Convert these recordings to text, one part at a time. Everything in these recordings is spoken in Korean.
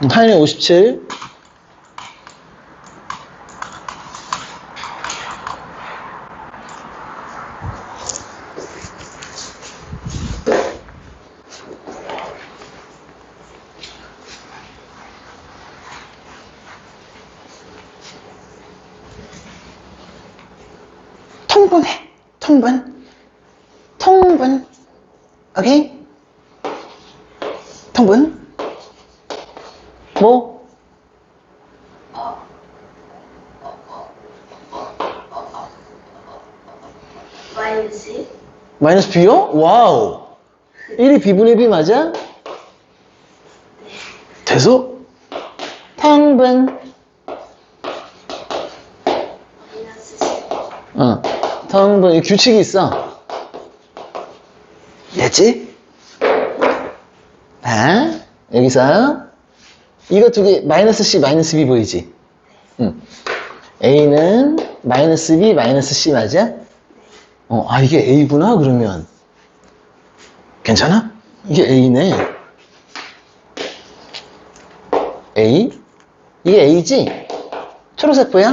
857 마이너스 B요? 와우. 1이 B분의 B 맞아? 돼서? 10 어. 이 규칙이 있어. 됐지? 아, 여기서 이거 두 개 마이너스 C, 마이너스 B 보이지? 응. A는 마이너스 B, 마이너스 C 맞아? 어, 아, 이게 A구나, 그러면. 괜찮아? 이게 A네. A? 이게 A지? 초록색 보여?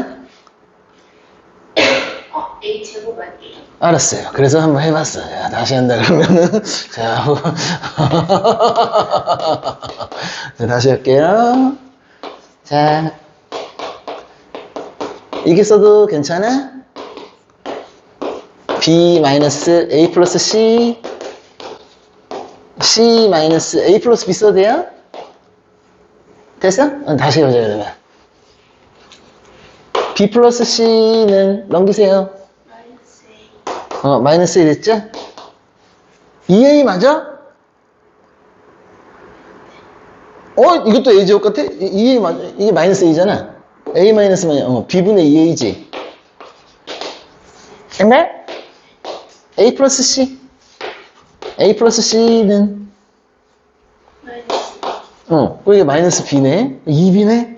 어? A 제곱 아니에요? 알았어요. 그래서 한번 해봤어요. 야, 다시 한다 그러면은 자, 자 다시 할게요. 자, 이게 써도 괜찮아? B 마이너스 A 플러스 C C 마이너스 A 플러스 B 써도 돼요? 됐어? 어, 다시 해보자 그러면 B 플러스 C는 넘기세요. 마이너스 A 어, 마이너스 1 했죠? 2a 맞아? 어, 이것도 a 제곱 같아? 2a 맞아? 이게 마이너스 a잖아. a 마이너스 마이너스, 어, b분의 2a지. 됐네? A 플러스 c. a 플러스 c는, 어, 어, 이게 마이너스 b네? 2b네?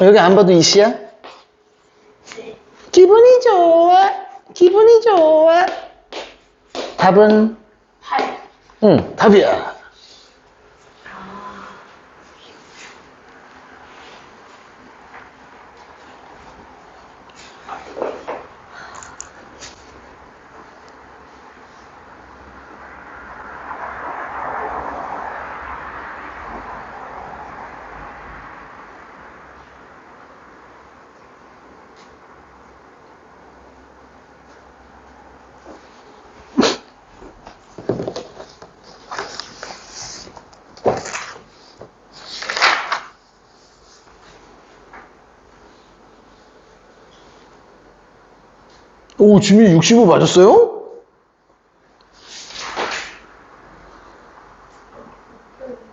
여기 안 봐도 2c야? 네 기분이 좋아. 기분이 좋아. 답은 8 응, 답이야. 오, 지민이 65 맞았어요?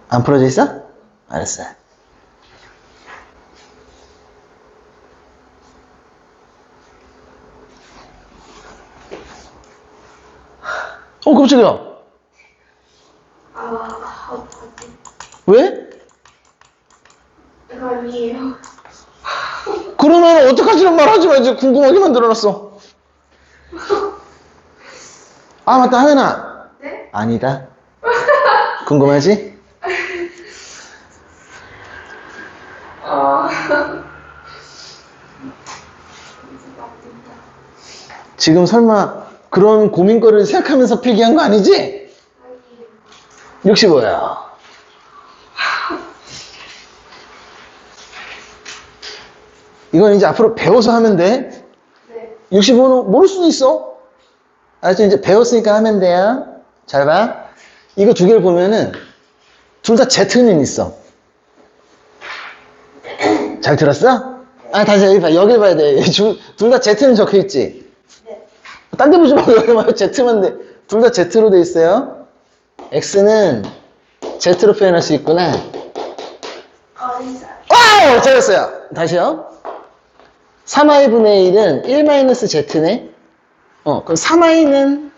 안 풀어져 있어? 알았어. 어, 깜짝이야. 아 왜? 아니에요 그러면 어떡하지는 말 하지 마. 이제 궁금하게 만들어놨어. 아, 맞다, 하연아. 네? 아니다. 궁금하지? 어 지금 설마 그런 고민거리를 생각하면서 필기한 거 아니지? 65야. 이건 이제 앞으로 배워서 하면 돼. 네 65는 모를 수도 있어. 알았죠? 이제 배웠으니까 하면 돼요. 잘 봐. 이거 두 개를 보면은 둘 다 Z는 있어. 잘 들었어? 아, 다시 여기 봐. 여기 봐야 돼. 둘 다 Z는 적혀 있지? 네. 딴데 보지 말고. Z만 돼. 둘 다 Z로 돼 있어요. X는 Z로 표현할 수 있구나. 와우! 잘했어요. 다시요. 3i분의 1은 1-z네. 어, 그럼 3i는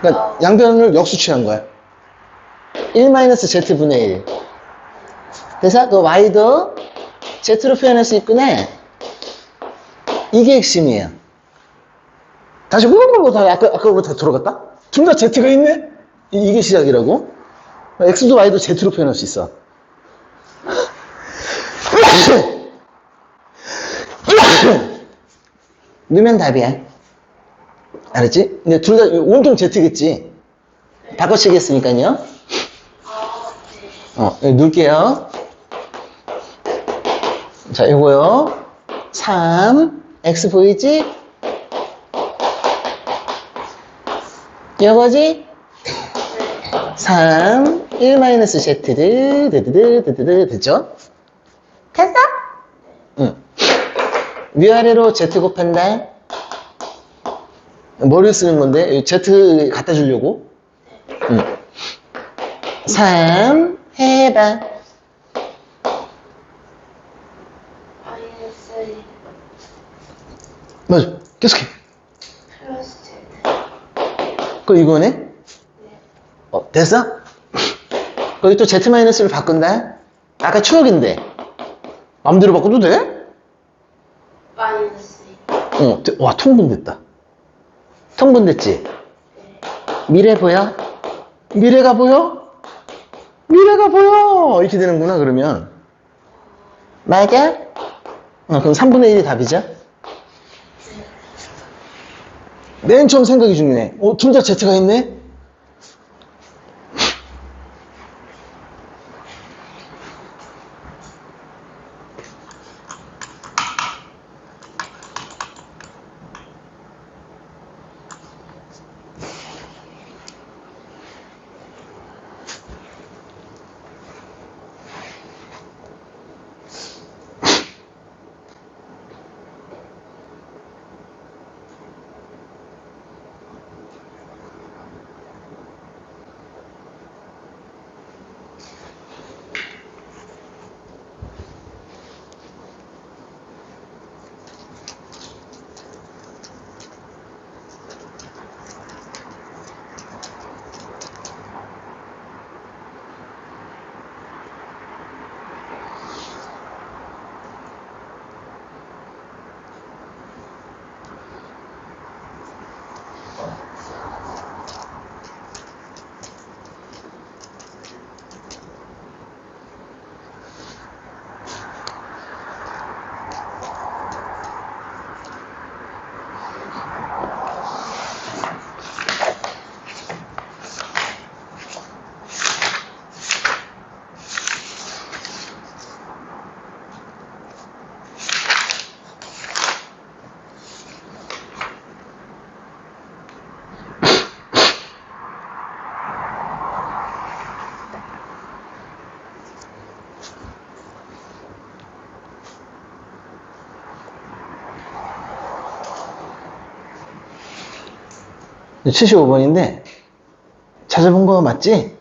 그러니까 양변을 역수 취한 거야. 1-z분의 1. 그래서 그 y도 z로 표현할 수 있구나. 이게 핵심이에요. 다시 후루룩 다 아까 아까보다 더 들어갔다? 둘 다 z가 있네? 이- 이게 시작이라고? x도 y도 z로 표현할 수 있어. 넣으면 답이야. 알았지? 근데 둘 다 온통 z겠지? 바꿔치겠으니까요. 아, 네. 어, 넣을게요. 자, 이거요. 3, x 보이지? 이거지? 3, 1 마이너스 z드, 드드드, 드드드, 됐죠? 됐어? 응. 위아래로 z 곱한다. 머리를 쓰는 건데, 이 z 갖다 주려고. 응. 3 해봐. 맞아. 계속해. 그 이거네? 어, 됐어? 거기 또 Z-를 바꾼다? 아까 추억인데. 마음대로 바꿔도 돼? 어, 되- 와, 통분됐다. 통분됐지? 미래 보여? 미래가 보여? 미래가 보여! 이렇게 되는구나, 그러면. 맞아? 어, 그럼 3분의 1이 답이죠? 맨 처음 생각이 중요해. 어, 둘 다 Z가 있네? 75번인데, 찾아본 거 맞지?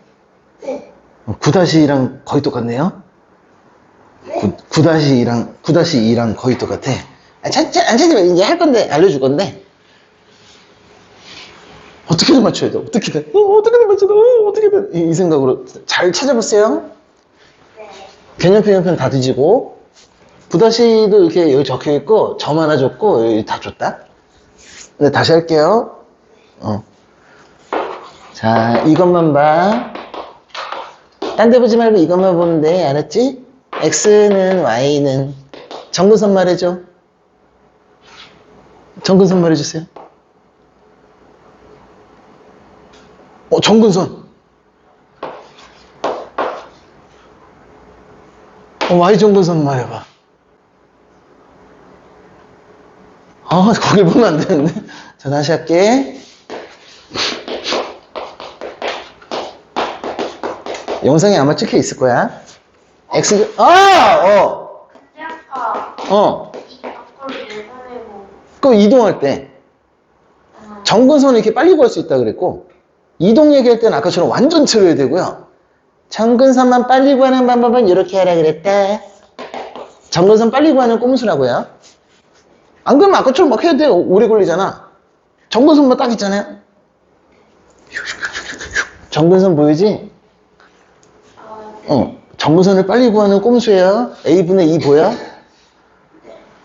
네. 9-2랑 거의 똑같네요. 9-2랑, 9-2랑 거의 똑같아. 아, 찾, 찾, 안 찾으면 이제 할 건데, 알려줄 건데. 어떻게든 맞춰야 돼, 어떻게든. 어, 어떻게든 맞춰야 돼, 어, 어떻게든. 이, 이 생각으로 잘 찾아보세요. 네. 개념표, 연편 다 뒤지고, 9-2도 이렇게 여기 적혀 있고, 점 하나 줬고, 여기 다 줬다. 근데 다시 할게요. 어. 자, 이것만 봐. 딴 데 보지 말고 이것만 보면 돼. 알았지? X는 Y는 정근선 말해줘. 정근선 말해주세요. 어, 정근선. 어, Y 정근선 말해봐. 아, 거길 보면 안 되는데. 자, 다시 할게. 영상에 아마 찍혀 있을 거야. X, 아! 어! 아까 어. 이 앞으로 내보내고 그 이동할 때. 아, 정근선을 이렇게 빨리 구할 수 있다 그랬고, 이동 얘기할 때는 아까처럼 완전 틀어야 되고요. 정근선만 빨리 구하는 방법은 이렇게 하라 그랬다. 정근선 빨리 구하는 꼼수라고요. 안 그러면 아까처럼 막 해야 돼. 오래 걸리잖아. 정근선만 딱 있잖아요. 정근선 보이지? 어, 정선을 빨리 구하는 꼼수야. A분의 2 e 뭐야?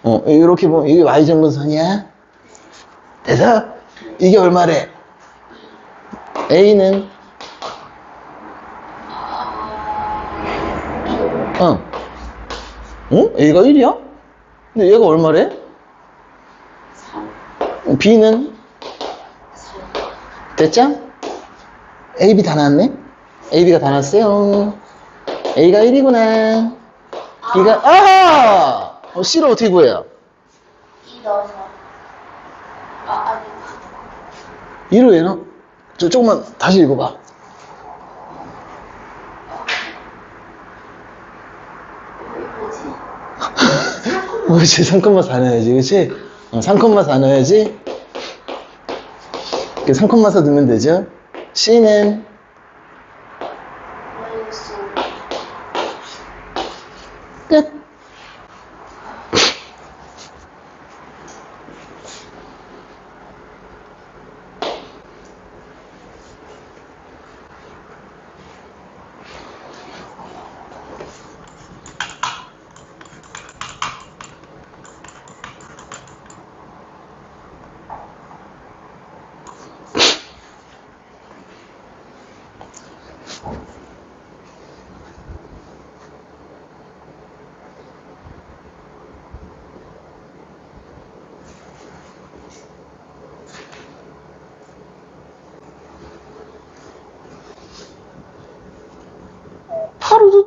어, 이렇게 보면 이게 Y정근선이야. 그래서 이게 얼마래? A는 어. 어? A가 1이야? 근데 얘가 얼마래? B는 됐죠? AB 다 났네? AB가 다 났어요. A가 1이구나. B가, 아! 어, C를 어떻게 구해요? 2 넣어서. 아, 아니. 2를 왜 넣어? 저, 조금만 다시 읽어봐. 그렇지, 3콤마4 넣어야지, 그렇지? 어, 3콤마4 넣어야지. 이렇게 3콤마4 넣으면 되죠? C는 끝.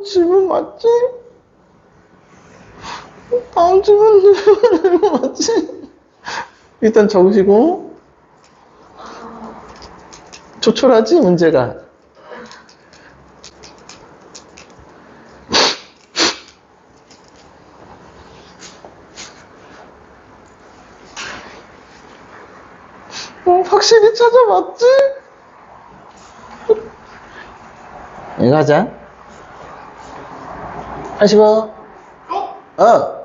질문 맞지? 다음 질문 내가 맞지? 일단 적으시고 조촐하지 문제가 어, 확실히 찾아봤지? 이거 하자 85 어? 어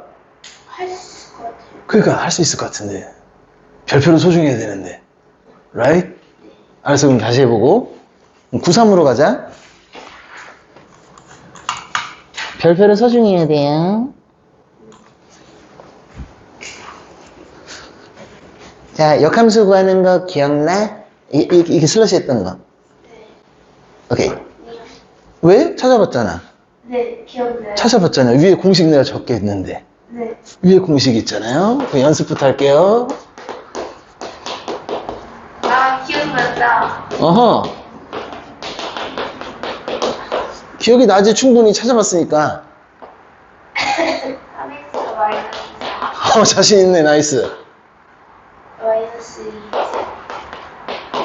할 수 있을 것 같아요. 그러니까 할 수 있을 것 같은데 별표는 소중해야 되는데 right? 알았어 그럼 다시 해보고 93으로 가자 별표를 소중해야 돼요 자 역함수 구하는 거 기억나? 이, 이, 이게 슬러시 했던 거 네. 오케이 왜? 찾아봤잖아 네, 기억나요. 찾아봤잖아 위에 공식 내가 적게 했는데 네. 위에 공식 있잖아요 그 연습부터 할게요 아, 기억났다. 어허. 기억이 나지 충분히 찾아봤으니까. 3x 마이너스 4. 어, 자신 있네, 나이스. 마이너스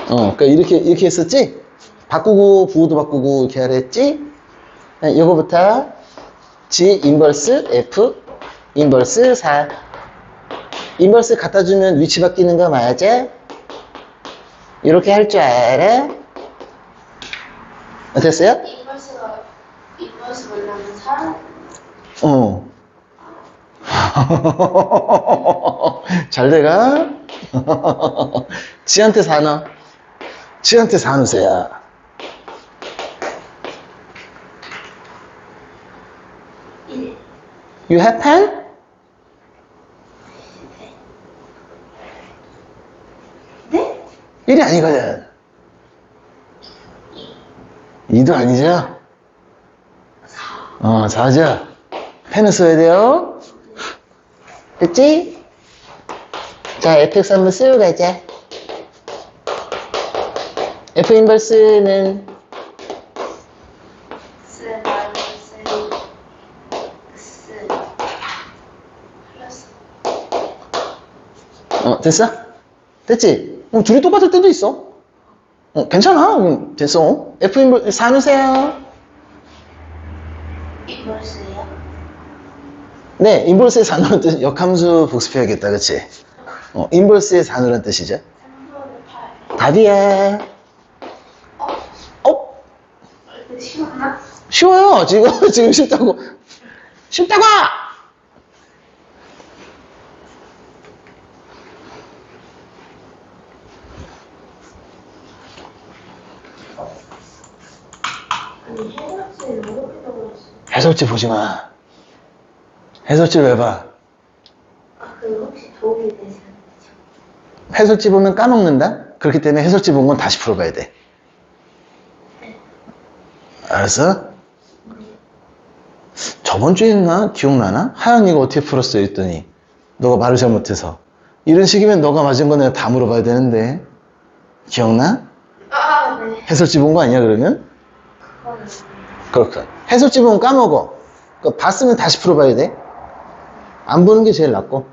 2. 어, 그러니까 이렇게 이렇게 했었지? 바꾸고 부호도 바꾸고 이렇게 하려 했지? 네, 이거부터 G 인버스 F 인버스 4. 인버스 갖다 주면 위치 바뀌는 거 맞아? 이렇게 할 줄 알아? 어땠어요? 인버스가, 인버스 만나면 3? 어. 잘 돼가? 지한테 사너. 지한테 사누세요. You have pen? 네? 1이 아니거든. 2도 아니죠? 어, 4죠? 펜을 써야 돼요. 됐지? 자, fx 한번 쓰고 가자. f 인버스는 어, 됐어? 됐지? 어, 둘이 똑같을 때도 있어. 어, 괜찮아. 음, 됐어. F 인버스, 사누세요. 인버스예요? 네, 인버스의 산으라는 뜻, 역함수 복습해야겠다, 그치? 어, 인버스의 산으라는 뜻이죠. 3분의 8. 답이야. 어? 쉬웠나? 쉬워요. 지금, 지금 쉽다고. 쉽다고! 아니, 해석지를 어렵다고 했어. 해설지 보지 마. 해설지 왜 봐? 그 혹시 도움이 되지 않죠? 해설지 보면 까먹는다? 그렇기 때문에 해설지 본 건 다시 풀어봐야 돼. 알았어? 저번 주에 했나? 기억나나? 하연이가 어떻게 풀었어요? 했더니 너가 말을 잘못해서 이런 식이면 너가 맞은 거 내가 다 물어봐야 되는데 기억나? 아, 네. 해설지 본 거 아니야 그러면? 그거는. 그렇군 보면 까먹어. 그 봤으면 다시 풀어봐야 돼. 안 보는 게 제일 낫고.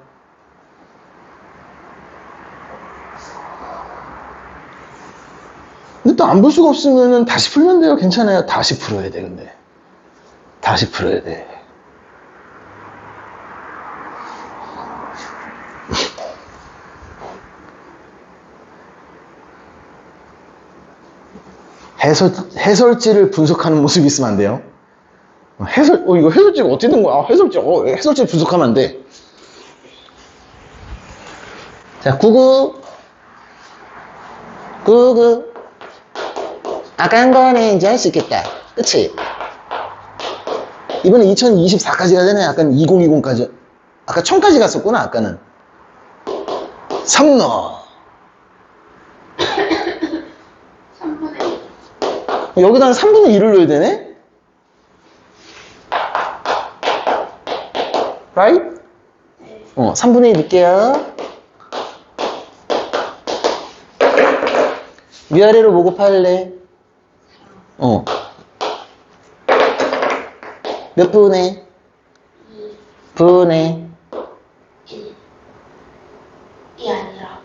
근데 또 안 볼 수가 없으면 다시 풀면 돼요. 괜찮아요. 다시 풀어야 돼 근데. 다시 풀어야 돼 해설, 해설지를 분석하는 모습이 있으면 안 돼요. 해설, 어, 이거 해설지가 어떻게 된 거야? 아, 해설지, 어, 해설지 분석하면 안 돼. 자, 구구. 구구. 아까 한 거는 이제 할 수 있겠다. 그치? 이번에 2024까지 가야 되네. 약간 2020까지. 아까 1000까지 갔었구나, 아까는. 3너. 3분의 1. 여기다가 3분의 1을 넣어야 되네? right? 어, 3분의 1 넣을게요. 위아래로 뭐 곱할래? 어. 몇 분의? 2, 분의. 1. 이 아니라.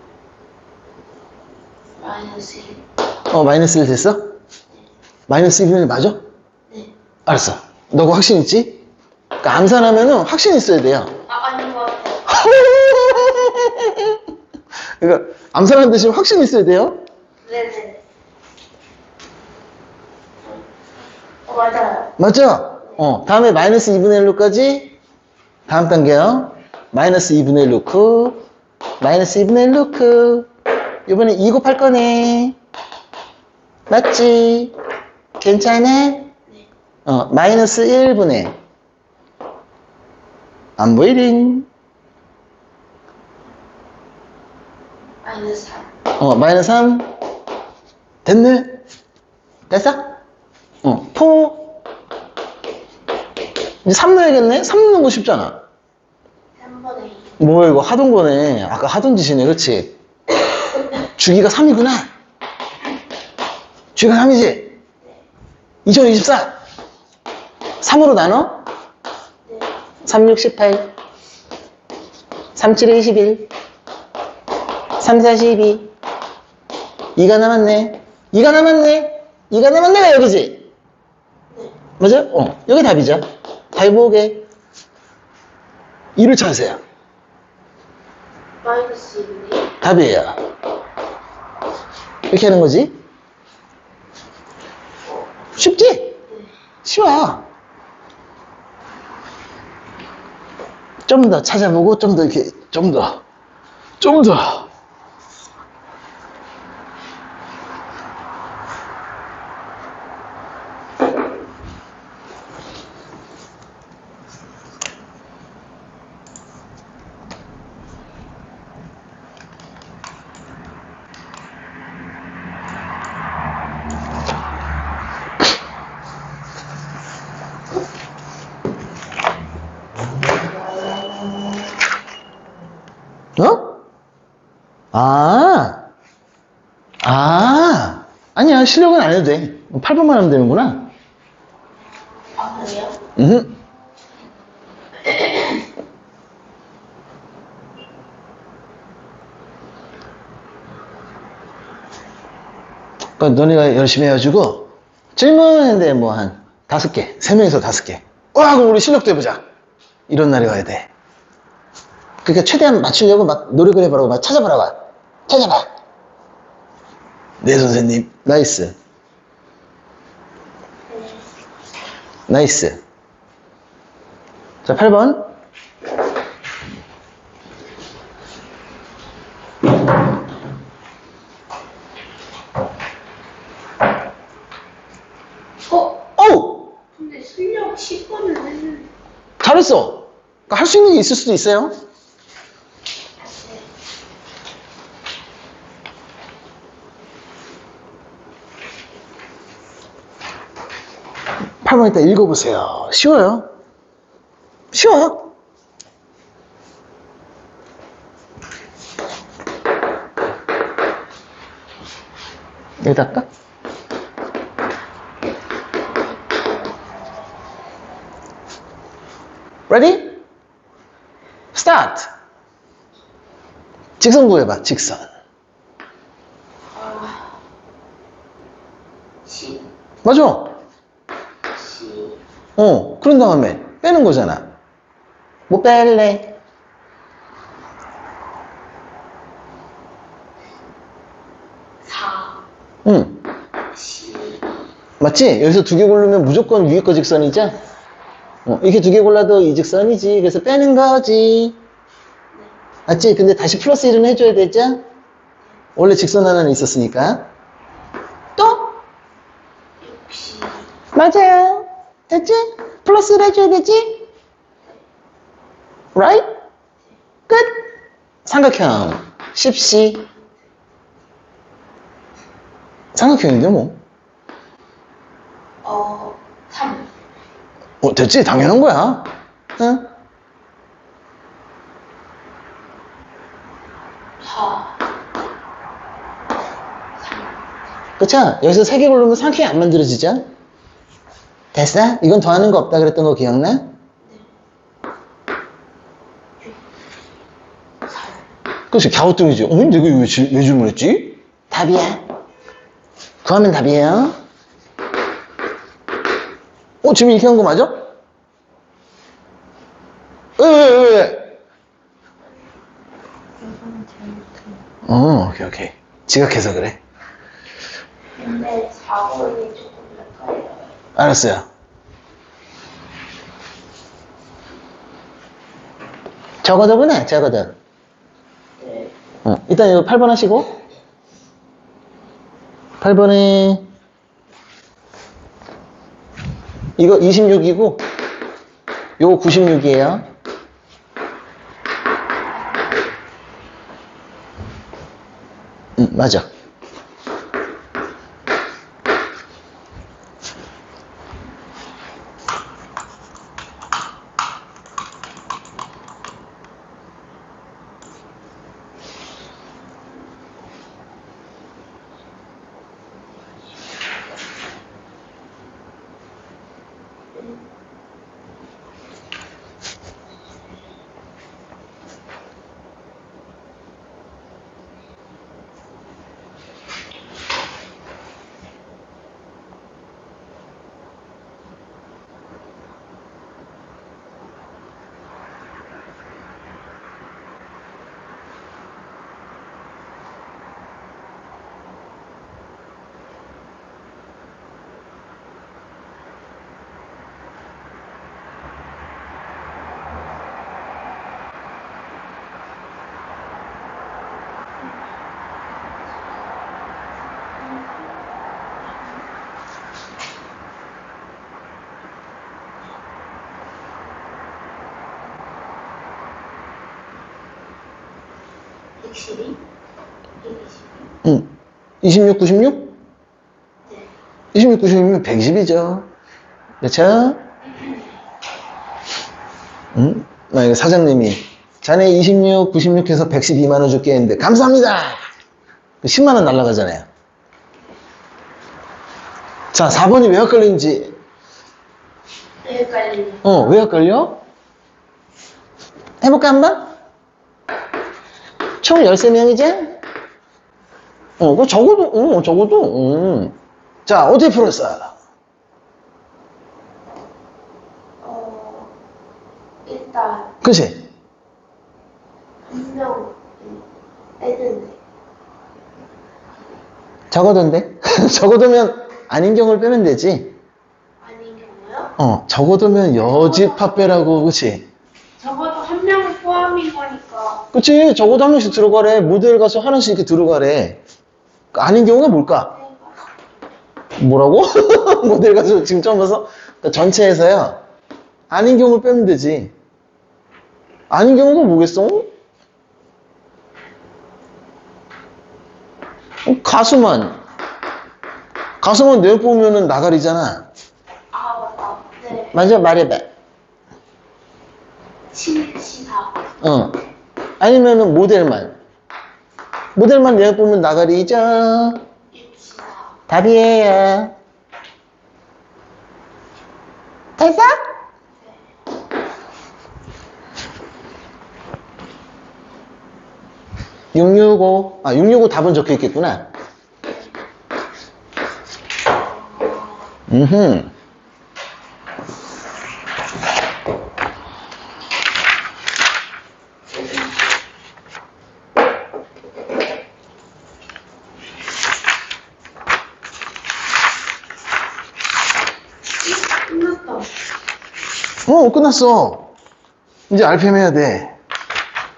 마이너스 1. 어, 마이너스 1 됐어? 마이너스 1이면 맞아? 네. 알았어. 너가 확신 있지? 그러니까 암산하면은 확신 있어야 돼요. 아, 아닌 것 같아요. 그러니까 암산하는 대신 확신 있어야 돼요. 네네. 어, 맞아요. 맞죠? 어, 다음에 마이너스 2분의 1로까지 다음 단계요. 마이너스 2분의 1 넣고 마이너스 2분의 1 넣고 이번에 2 곱할 거네. 맞지? 괜찮아? 네. 어, 마이너스 1분의 안 보이링. 마이너스 3. 어, 마이너스 3 됐네? 됐어? 어, 포 이제 3 넣어야겠네? 3 넣고 싶잖아. 3분의 2. 뭐야 이거 하던 거네 아까 하던 짓이네 그렇지 주기가 3이구나 주기가 3이지 2024 3으로 나눠 네. 3, 6, 18 3, 7, 21 3, 4, 12 2가 남았네 2가 남았네 2가 남았네가 여기지 네. 맞아? 어 여기 답이죠 다 해보게 2를 찾으세요 마이너스 2분의 1. 답이에요. 이렇게 하는 거지? 쉽지? 네. 쉬워. 좀 더 찾아보고, 좀 더 이렇게, 좀 더, 좀 더. 어? 아, 아, 아니야, 실력은 안 해도 돼. 8번만 하면 되는구나. 아, 그래요? 음. 그러니까 너네가 열심히 해가지고 질문인데 뭐 한 다섯 개, 세 명에서 다섯 개. 와, 그럼 우리 실력도 해보자. 이런 날이 와야 돼. 그러니까 최대한 맞추려고 막 노력을 해보라고 막 찾아보라고. 찾아봐. 네, 선생님. 나이스. 네. 나이스. 자, 8번. 어? 어우! 근데 실력 10번을 했는데. 잘했어. 그러니까 할 수 있는 게 있을 수도 있어요. 팔번 이따 읽어보세요. 쉬워요. 쉬워. 여기다 할까? Ready? Start! 직선 구해봐, 직선. 아, 시, 맞아. 시, 어, 그런 다음에 빼는 거잖아. 뭐 뺄래? 사, 응. 시, 맞지? 여기서 두 개 고르면 무조건 위에 거 직선이죠? 어, 이렇게 두 개 골라도 이 직선이지. 그래서 빼는 거지. 맞지? 근데 다시 플러스 1은 해줘야 되죠? 원래 직선 하나는 있었으니까. 또? 맞아요. 됐지? 플러스 1 해줘야 되지? Right? 끝! 삼각형. 10C. 삼각형인데 뭐. 어, 삼, 어, 됐지? 당연한 거야. 응? 사, 그쵸? 여기서 세 개 고르면 삼각형이 안 만들어지죠? 됐어? 이건 더하는 거 없다 그랬던 거 기억나? 살, 그렇지, 갸우뚱이지. 어, 내가 이거 왜, 질- 왜 질문했지? 답이야. 구하면 답이에요. 어, 지금 이렇게 한 거 맞아? 왜, 왜, 왜, 왜? 어, 오케이, 오케이. 지각해서 그래. 근데 사번이 조금 헷갈려요. 알았어요. 저거더구나, 저거더. 네, 어, 일단 이거 8번 하시고 8번에 이거 26이고 요거 96이에요 응 맞아 백십이, 백이십이, 응 26, 96? 네, 26, 96이면 120이죠 그렇죠? 응? 만약에 사장님이 자네 26, 96 해서 112만원 줄게 했는데 감사합니다 10만원 날라가잖아요 자 4번이 왜 헷갈리는지 헷갈리네. 어왜 헷갈려? 해볼까 한번? 총 13명이지? 어, 그 적어도, 어, 적어도, 음. 자, 어떻게 풀었어요? 어, 일단, 그치? 한 명, 빼는데, 적어도인데? 적어두면 아닌 경우를 빼면 되지. 아닌 경우요? 어, 적어두면 여집합 빼라고, 그치? 적어도 한 명을 포함인 거니까, 그치? 적어도 한 명씩 들어가래. 모델 가서 하나씩 이렇게 들어가래. 아닌 경우가 뭘까? 뭐라고? 모델 가서 지금 처음 봐서? 그러니까 전체에서요. 아닌 경우를 빼면 되지. 아닌 경우가 뭐겠어? 어, 가수만. 가수만 내용 뽑으면 나가리잖아. 아, 맞다. 네. 맞아, 말해봐. 7시사. 어. 아니면은 모델만. 모델만 내어보면 나가리죠. 6시사. 답이에요. 됐어? (665) 아 (665) 답은 적혀 있겠구나 음흠 끝났다. 어 끝났어. 이제 RPM 해야 돼.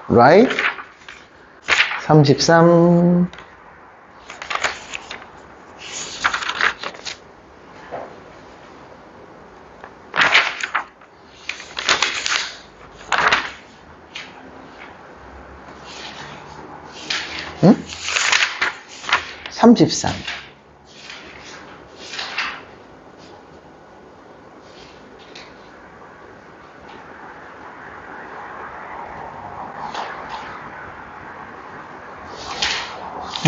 Right? 33 응? 33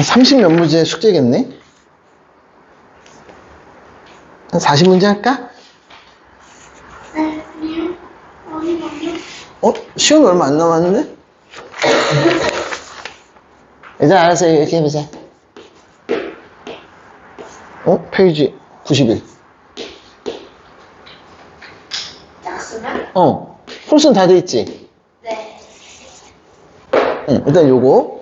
30몇 문제 숙제겠네? 한 40문제 할까? 네. 어? 시험이 얼마 안 남았는데? 일단 알아서 이렇게 해보자. 어? 페이지 91. 딱 쓰면? 어. 풀순 다돼 있지? 네. 응, 일단 요거.